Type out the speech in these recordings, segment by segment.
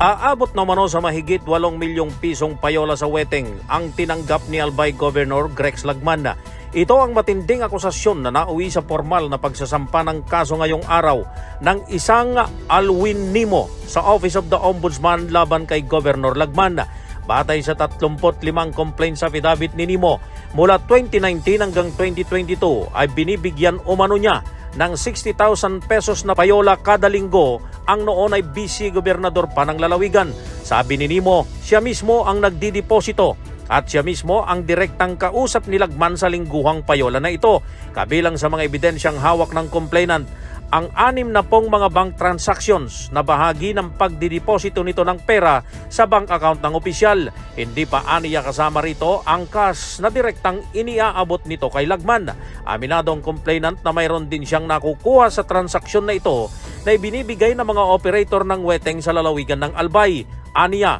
Aabot naman o sa mahigit 8 milyong pisong payola sa weteng ang tinanggap ni Albay Governor Grex Lagman. Ito ang matinding akusasyon na nauwi sa formal na pagsasampa ng kaso ngayong araw ng isang Alwin Nimo sa Office of the Ombudsman laban kay Governor Lagman. Batay sa 35 complaints affidavit ni Nimo, mula 2019 hanggang 2022 ay binibigyan umano niya ng 60,000 pesos na payola kada linggo ang noon ay vice gobernador pa ng lalawigan. Sabi ni Nimo, siya mismo ang nagdideposito at siya mismo ang direktang kausap ni Lagman sa lingguhang payola na ito. Kabilang sa mga ebidensyang hawak ng complainant, ang anim na pong mga bank transactions na bahagi ng pagdideposito nito ng pera sa bank account ng opisyal. Hindi pa aniya kasama rito ang cash na direktang iniaabot nito kay Lagman. Aminado ang complainant na mayroon din siyang nakukuha sa transaksyon na ito na ibinibigay ng mga operator ng weteng sa lalawigan ng Albay. Aniya,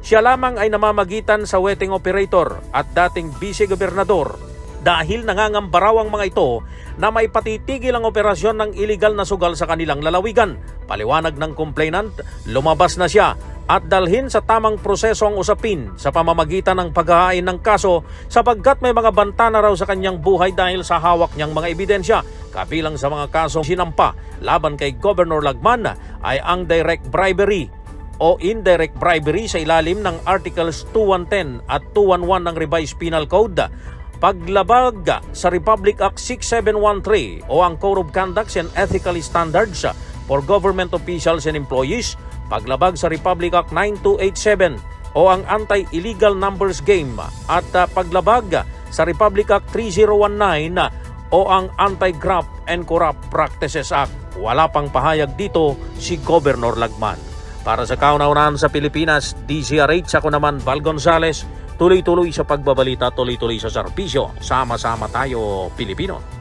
siya lamang ay namamagitan sa weteng operator at dating vice-gobernador dahil nangangamba raw ang mga ito na may patitigil ang operasyon ng iligal na sugal sa kanilang lalawigan. Paliwanag ng complainant, lumabas na siya at dalhin sa tamang proseso ang usapin sa pamamagitan ng paghahain ng kaso sapagkat may mga banta na raw sa kanyang buhay dahil sa hawak niyang mga ebidensya. Kabilang sa mga kasong sinampa laban kay Governor Lagman ay ang direct bribery o indirect bribery sa ilalim ng Articles 2110 at 211 ng Revised Penal Code, paglabag sa Republic Act 6713 o ang Code of Conduct and Ethical Standards for Government Officials and Employees, paglabag sa Republic Act 9287 o ang Anti-Illegal Numbers Game at uh, paglabag sa Republic Act 3019 o ang Anti-Graft and Corrupt Practices Act. Wala pang pahayag dito si Governor Lagman. Para sa kauna-unahan sa Pilipinas, DZRH ako naman Val Gonzales, tuloy-tuloy sa pagbabalita, tuloy-tuloy sa serbisyo. Sama-sama tayo, Pilipino.